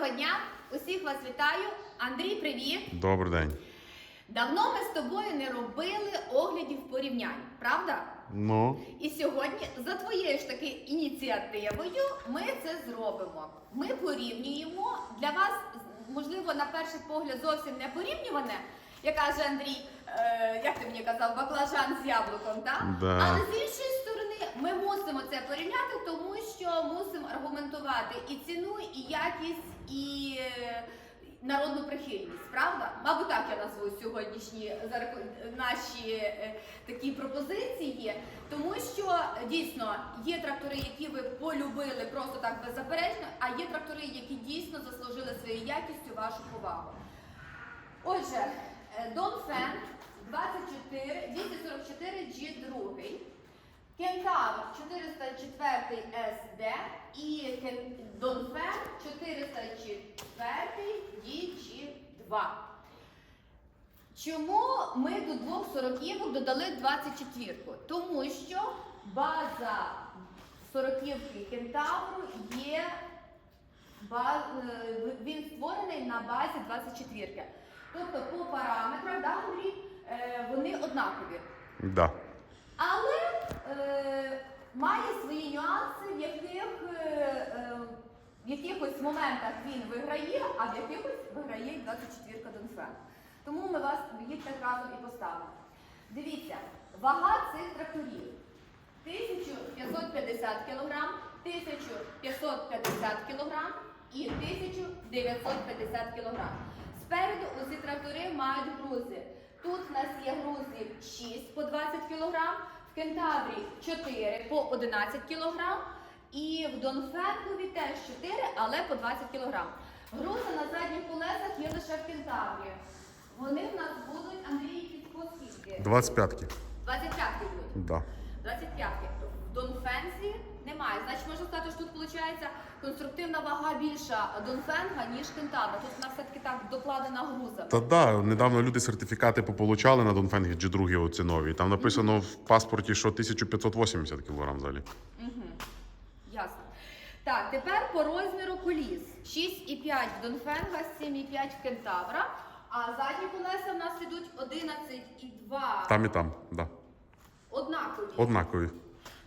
Доброго дня! Усіх вас вітаю. Андрій, привіт! Добрий день. Давно ми з тобою не робили оглядів порівнянь, правда? Ну, І сьогодні за твоєю ж таки ініціативою ми це зробимо. Ми порівнюємо для вас, можливо, на перший погляд зовсім не порівнюване, як каже Андрій, е, як ти мені казав, баклажан з яблуком, так? Да. Але з іншої ми мусимо це порівняти, тому що мусимо аргументувати і ціну, і якість, і е, народну прихильність, правда? Мабуть, так я назву сьогоднішні наші е, такі пропозиції, тому що дійсно є трактори, які ви полюбили просто так беззаперечно, а є трактори, які дійсно заслужили своєю якістю вашу повагу. Отже, е, Донфен 24, 244 G2, Кентавр 404 SD і Донфен 404 DG2. Чому ми до двох сороківок додали 24-ку? Тому що база сороківки кентавру є ба- е, він створений на базі 24-ки. Тобто по параметрах, да, Андрій, е, вони однакові. да. Але має свої нюанси, в яких е, е, в якихось моментах він виграє, а в якихось виграє 24-ка Донфен. Тому ми вас їх так разом і поставимо. Дивіться, вага цих тракторів 1550 кг, 1550 кг і 1950 кг. Sпереду усі трактори мають грузи. Тут в нас є грузи 6 по 20 кг, кентаврі 4 по 11 кг і в Донфенгові теж 4, але по 20 кг. Грузи на задніх колесах є лише в кентаврі. Вони в нас будуть, Андрій, під скільки? 25-ки. 25 будуть. Да. 25. Донфензі немає. Значить, можна сказати, що тут виходить конструктивна вага більша Донфенга, ніж кентавра. Тут вона все-таки так докладена грузами. Та да, недавно люди сертифікати пополучали на Донфенгі G2 оці нові. Там написано в паспорті, що 1580 кг взагалі. Угу. Ясно. Так, тепер по розміру коліс. 6,5 в Донфенга, 7,5 в кентавра. А задні колеса в нас ідуть 11,2. Там і там, да. Однакові. Однакові.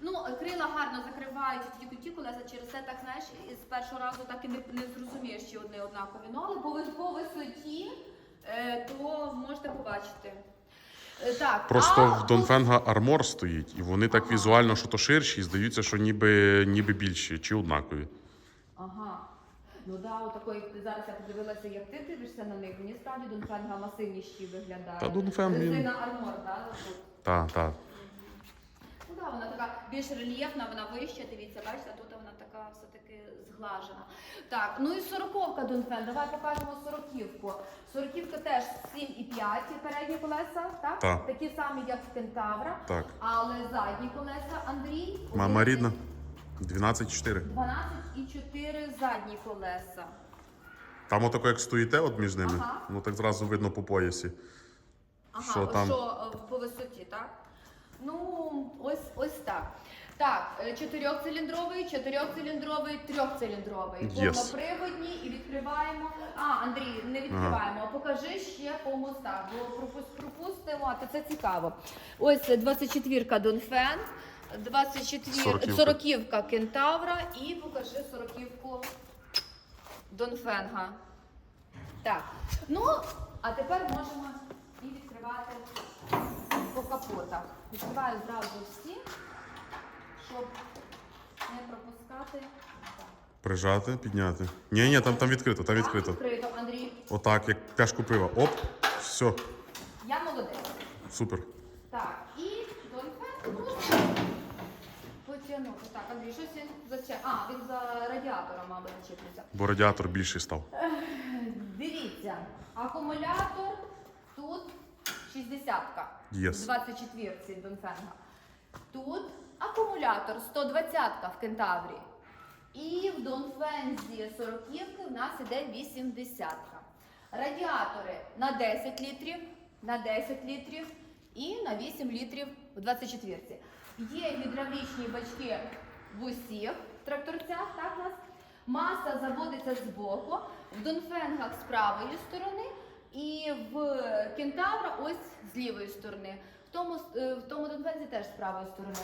Ну, крила гарно закривають тільки ті колеса, через це так знаєш, з першого разу так і не, не зрозумієш, чи одне однакові. Ну, але по, по висоті, е, то можете побачити. Е, так, Просто а в Донфенга армор стоїть, і вони так Ага. візуально, що то ширші, і здаються, що ніби, ніби більші чи однакові. Ага. Ну да, отакої зараз я подивилася, як ти дивишся на них. Мені справді Донфенга масивніші виглядає. Та Донфен, він- Резина армор, да, тут. Та, та. Ну так, вона така більш рельєфна, вона вища, дивіться, бачите, а тут вона така все-таки зглажена. Так, ну і сороковка Донфен. Давай покажемо сороківку. Сороківка теж 7,5 передні колеса, так? Так. Такі самі, як в Кентавра. Так. Але задні колеса, Андрій. Мама 11, рідна. 12,4. 12,4 задні колеса. Там отако, як стоїте от між ними, Ага. ну так зразу видно по поясі. Ага, Що що, там? що е, по висоті, так? Ну, ось ось так. Так, е, чотирьохциліндровий, чотирьохциліндровий, трьохциліндровий. Yes. Повноприводні і відкриваємо. А, Андрій, не відкриваємо. а Покажи ще по мостах, бо пропус- пропустимо, а то це цікаво. Ось 24-ка Донфен, 24 Сороківка. 40-ка Кентавра і покажи 40-ку Донфенга. Так, ну, а тепер можемо і відкривати по капотах. Відкриваю зразу всі, щоб не пропускати. Прижати, підняти. Ні, ні, там, там відкрито, там відкрито. відкрито, Андрій. Отак, як пляшку пива. Оп, все, Я молодець. супер. Так, і донька можна потягнути. Так, Андрій, щось він заче. А, він за радіатором, мабуть, зачепився. Бо радіатор більший став. Дивіться, акумулятор тут 60-ка. Yes. 24 Донфенга. Тут акумулятор 120-ка в Кентаврі. І в Донфензі 40-ки в нас іде 80-ка. Радіатори на 10 літрів, на 10 літрів і на 8 літрів в 24-ці. Є гідравлічні бачки в усіх тракторцях, так у нас. Маса заводиться збоку, в Донфенгах з правої сторони і в Кентавра ось з лівої сторони. В тому, е, в тому Донфензі теж з правої сторони.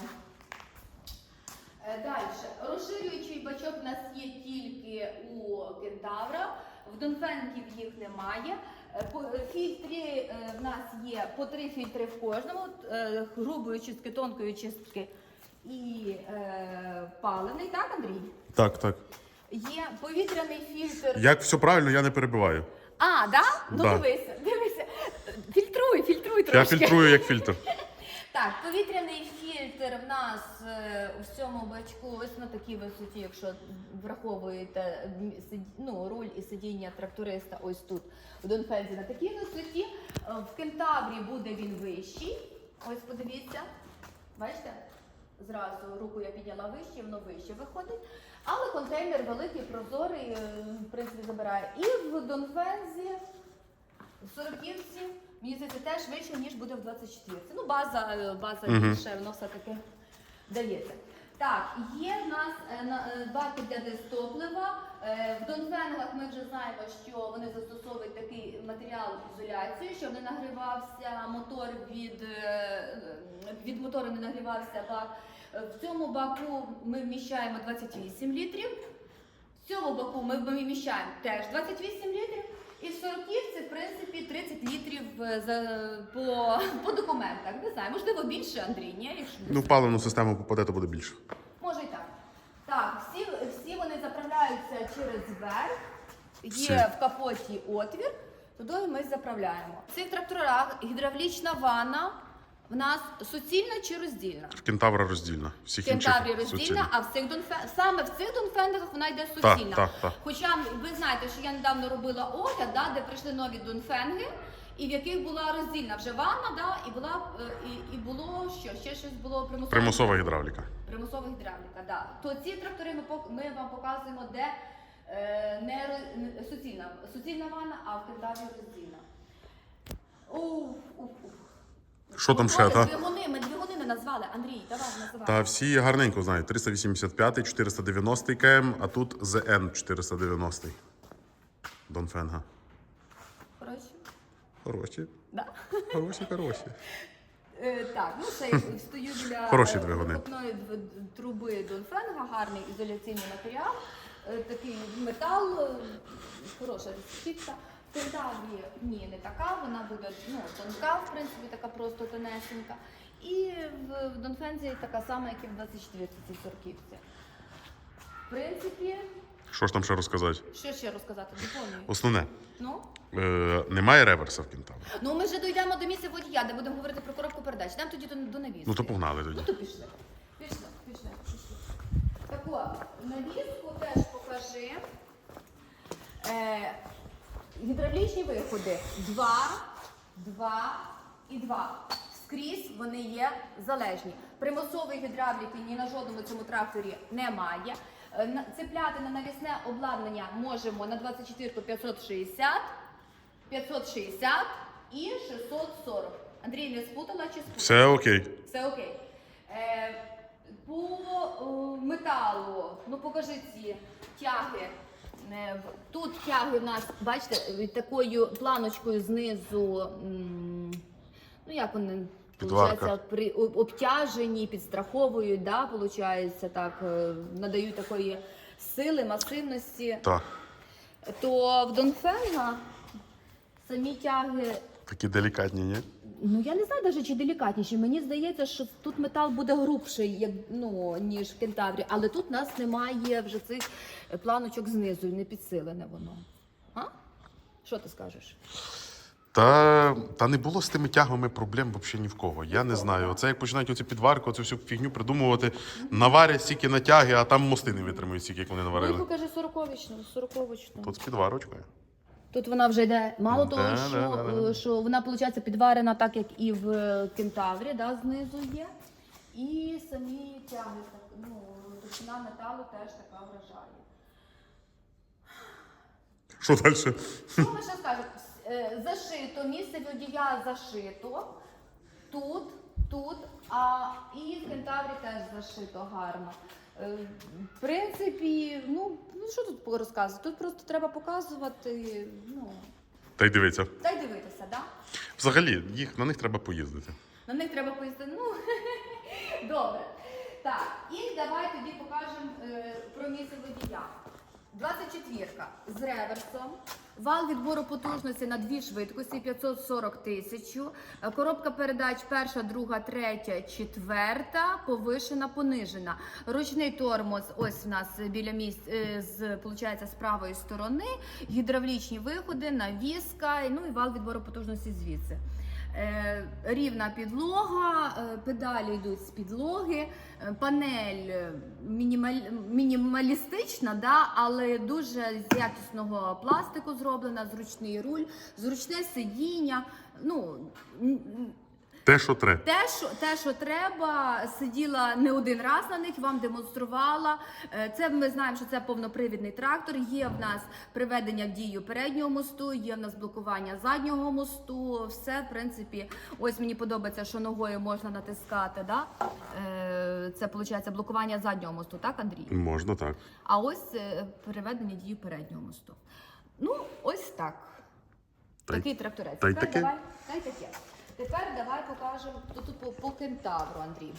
Далі. Розширюючий бачок у нас є тільки у кентавра, в Донфенків їх немає. Е, е, Фільтри е, в нас є по три фільтри в кожному, е, грубої чистки, тонкої чистки і е, палений, так, Андрій? Так, так. Є повітряний фільтр. Як все правильно, я не перебиваю. А, да? Ну Да. дивися, дивися. Фільтруй, фільтруй трошки. Я фільтрую як фільтр. Так, повітряний фільтр в нас е, у всьому бачку ось на такій висоті, якщо враховуєте м, сид- ну, руль і сидіння тракториста ось тут у Донфензі на такій висоті. Е, В кентаврі буде він вищий. Ось подивіться. Бачите? Зразу руку я підняла вище, воно вище виходить. Але контейнер великий, прозорий, е, в принципі, забирає. І в Донфензі в 40-ці, мені здається, теж вище, ніж буде в 24-ці. Ну, база, е, база більше, воно все-таки дається. Так, є в нас на- баки для дистоплива. В Донфенгах ми вже знаємо, що вони застосовують такий матеріал ізоляцію, щоб не нагрівався мотор від, е, від мотору не нагрівався бак. В цьому баку ми вміщаємо 28 літрів. В цьому баку ми вміщаємо теж 28 літрів. І в 40-ці, в принципі, 30 літрів е, за, по, по документах. Не знаю, можливо, більше, Андрій, ні? Якщо Ну, в паливну систему попаде, то буде більше. Може і так. Так, всі, всі вони заправляються через верх. Є в капоті отвір, туди ми заправляємо. В цих тракторах гідравлічна ванна в нас суцільна чи роздільна? В кентавра роздільна. Всіх Кентаврі інших роздільна, суцільна. а в цих донфен... саме в цих донфендах вона йде суцільна. так, так. Хоча ви знаєте, що я недавно робила огляд, да, де прийшли нові донфенги, і в яких була роздільна вже ванна, да, і була е, і, і було що? Ще щось було примусове. Примусова гідравліка. Примусова гідравліка, да. То ці трактори ми, пок- ми вам показуємо, де е, не, ро- не- суцільна, суцільна ванна, а в кентаврі роздільна. Уф, уф, уф. Що там ще, та? Двигуни, ми двигуни не назвали. Андрій, давай називай. Та всі гарненько знають. 385, 490 км, а тут ЗН 490. Донфенга. Коротше, Хороші. да. Хороші, хороші. Е, так, ну я стою біля Хороші е, двигуни. вихлопної дв- труби Донфенга, гарний ізоляційний матеріал, е, такий метал, е, хороша решітка. В Кентаврі ні, не така, вона буде ну, тонка, в принципі, така просто тонесенька. І в, в Донфензі така сама, як і в 24-й сорківці. В принципі, Що ж там ще розказати? що ще розказати? Доповнюю. Основне. Ну? Е, немає реверса в кентаврі. ну, ми вже дійдемо до місця водія, де будемо говорити про коробку передач. Йдемо тоді до, до навіски. Ну то погнали Ну тоді. то пішли. Пішли, пішли, пішли. Так от, навіску теж покажи. Е, гідравлічні виходи. Два, два і два. Скрізь вони є залежні. Примусової гідравліки ні на жодному цьому тракторі немає. Е, Цепляти на навісне обладнання можемо на 24 560, 560 і 640. Андрій, не спутала чи спутала? Все окей. Все окей. Е, по е, металу, ну покажи ці тяги. Е, Тут тяги в нас, бачите, е, такою планочкою знизу. Ну як вони Підварка. при обтяженні, обтяжені, підстраховують, да, виходить, так, е, надають такої сили, масивності. Так. То в Донфенга самі тяги Такі делікатні, ні? Ну я не знаю навіть чи делікатніші. Мені здається, що тут метал буде грубший, як ну ніж в кентаврі, але тут у нас немає вже цих планочок знизу, не підсилене воно. А? Що ти скажеш? Та, та не було з тими тягами проблем взагалі ні в кого. Я не знаю. Оце як починають оці підварку, оцю всю фігню придумувати. Наварять стільки на тяги, а там мости не витримують стільки, як вони Ну, наварили. покажи сороковічну, сороковічну. Тут з підварочкою. Тут вона вже йде. Мало Да, того, да, що, да, да, да. е, що вона виходить підварена так, як і в е, кентаврі, да, знизу є. І самі тяги, так, ну, товщина металу теж така вражає. Що далі? Що ми ще скажемо? Е, Зашито, місце водія зашито. Тут, тут, а і в кентаврі теж зашито гарно. Е, В принципі, ну, ну що тут розказувати? Тут просто треба показувати, ну, Та й дивіться. та й дивитися, да? Взагалі, їх на них треба поїздити. На них треба поїздити. Ну, добре. Так, і давай тоді покажемо е, про місце водія. 24-ка з реверсом. Вал відбору потужності на дві швидкості 540 тисяч. Коробка передач перша, друга, третя, четверта, повишена, понижена. Ручний тормоз, ось у нас біля місць е, з, получається, з правої сторони. Гідравлічні виходи, навіска, ну і вал відбору потужності звідси. Е, рівна підлога, е, педалі йдуть з підлоги, е, панель мінімаль, мінімалістична, да, але дуже з якісного пластику зроблена, зручний руль, зручне сидіння. Ну, Те, що треба. те, що, те, що треба, сиділа не один раз на них, вам демонструвала. Е, Це ми знаємо, що це повнопривідний трактор. Є в нас приведення в дію переднього мосту, є в нас блокування заднього мосту. Все, в принципі, ось мені подобається, що ногою можна натискати. Да? Е, Це виходить блокування заднього мосту, так, Андрій? Можна так. А ось е, переведення дію переднього мосту. Ну, ось так. Такий тракторець. та й таке. Тепер давай покажемо тут, по, по кентавру, Андрій.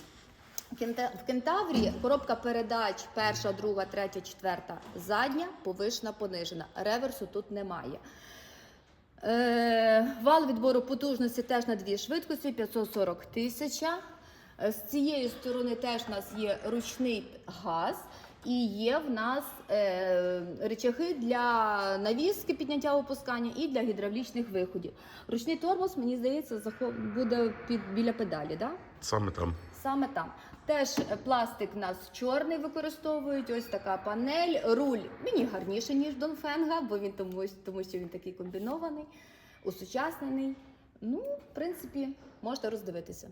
В кентаврі коробка передач перша, друга, третя, четверта, задня, повишена, понижена. Реверсу тут немає. Е, вал відбору потужності теж на дві швидкості 540 тисяч. З цієї сторони теж у нас є ручний газ і є в нас е, речаги для навіски підняття опускання і для гідравлічних виходів. Ручний тормоз, мені здається, буде під, біля педалі. Да? Саме там. Саме там. Теж пластик у нас чорний використовують. Ось така панель. Руль мені гарніше, ніж Донфенга, бо він тому, тому що він такий комбінований, усучаснений. Ну, в принципі, можете роздивитися.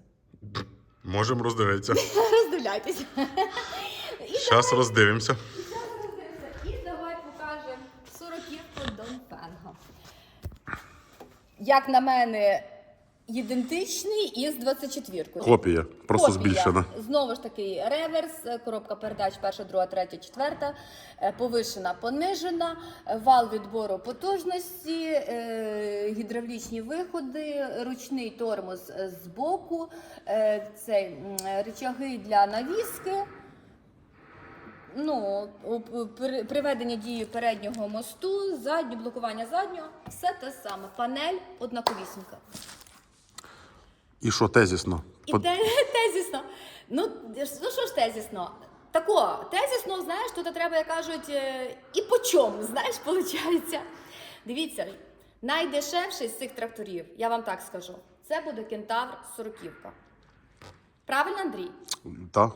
Можемо роздивитися. Роздивляйтеся. Зараз роздивимося. І давай покажемо 40 Донфенга. Як на мене, ідентичний із 24-кою. Копія, просто Копія. збільшена. Знову ж таки, реверс, коробка передач перша, друга, третя, четверта, е, повишена, понижена, е, вал відбору потужності, е, гідравлічні виходи, ручний тормоз е, з боку, е, цей, м, рычаги для навіски. Ну, при- приведення дії переднього мосту, заднє блокування заднього, все те саме. Панель однаковісінька. І що тезісно? І Под- те, тезісно. Ну, ну що ж тезісно? Тако, тезісно, знаєш, тут треба, як кажуть, е, і по чому, знаєш, виходить. Дивіться, найдешевший з цих тракторів, я вам так скажу, це буде кентавр 40 Правильно, Андрій? Та?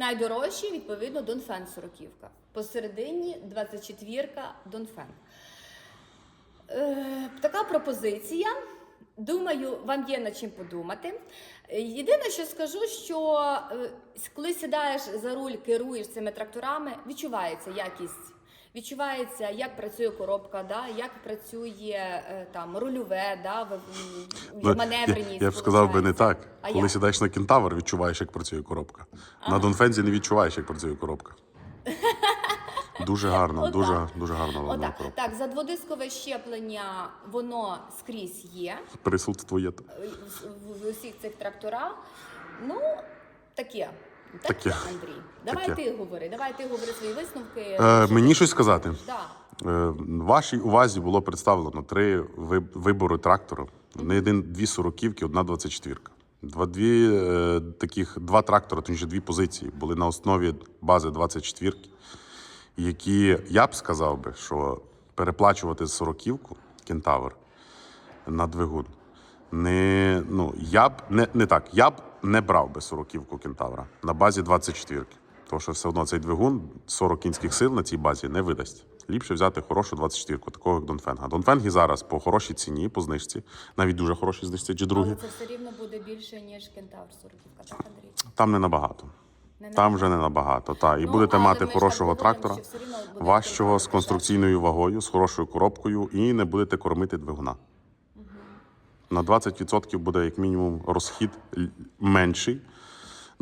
Найдорожчий, відповідно, Донфен 40 Посередині 24-ка Донфен. Е, така пропозиція. Думаю, вам є над чим подумати. Єдине, що скажу, що е, коли сідаєш за руль, керуєш цими тракторами, відчувається якість. Відчувається, як працює коробка, да, як працює е, там рульове, да, в, в, Ну, маневреність. я, я б сказав би не так. А Коли як? сідаєш на кентавр, відчуваєш, як працює коробка. На Донфензі не відчуваєш, як працює коробка. Дуже гарно, Отак. дуже, дуже гарно вона Отак, коробка. так, задводискове щеплення, воно скрізь є Присутство є. е, в, в усіх цих тракторах. Ну, таке. Таке. Андрій. Давай Таке. ти говори, давай ти говори свої висновки. Е, мені щось сказати. Да. Е, Вашій увазі було представлено три вибори трактору. Не один дві сороківки, одна 24. Два дві е, таких два трактори, точніше дві позиції були на основі бази 24, які я б сказав би, що переплачувати сороківку кентавр на двигун. Не, ну, я б не, не так. Я б не брав би сороківку кентавра на базі 24. Тому що все одно цей двигун 40 кінських сил на цій базі не видасть. Ліпше взяти хорошу 24-ку, такого як Донфенга. Донфенги зараз по хорошій ціні, по знижці, навіть дуже хорошій знижці чи другі. Але це все рівно буде більше, ніж кентавр 40 так, Андрій? Там не набагато. Не Там вже не набагато. Та. І Ну, будете мати хорошого трактора, важчого з конструкційною вагою, з хорошою коробкою, і не будете кормити двигуна. На 20% буде як мінімум розхід менший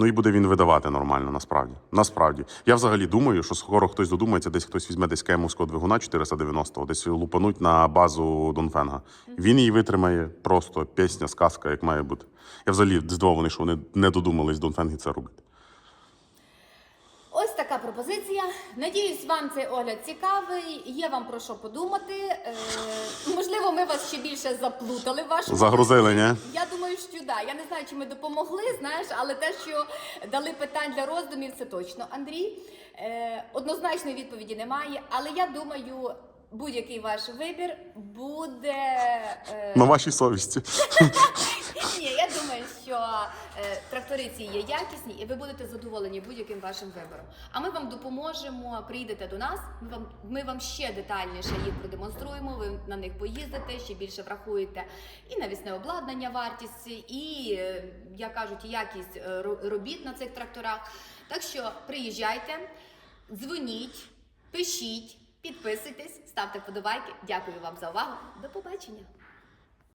Ну і буде він видавати нормально, насправді. Насправді. Я взагалі думаю, що скоро хтось додумається, десь хтось візьме десь кемовського двигуна 490, десь лупануть на базу Донфенга. Він її витримає просто пісня, сказка, як має бути. Я взагалі здивований, що вони не додумались Донфенги це робити. Пропозиція. Надіюсь, вам цей огляд цікавий. Є вам про що подумати. Е, можливо, ми вас ще більше заплутали в вашому Загрузили, ні? Я думаю, що да. Я не знаю, чи ми допомогли, знаєш, але те, що дали питань для роздумів, це точно. Андрій, е, однозначної відповіді немає, але я думаю, будь-який ваш вибір буде. Е, На вашій совісті. ні, я думаю, що ці є якісні, і ви будете задоволені будь-яким вашим вибором. А ми вам допоможемо. Прийдете до нас. Ми вам ми вам ще детальніше їх продемонструємо. Ви на них поїздите, ще більше врахуєте і навісне обладнання, вартість, і е, як кажуть, якість е, робіт на цих тракторах. Так що приїжджайте, дзвоніть, пишіть, підписуйтесь, ставте вподобайки. Дякую вам за увагу. До побачення.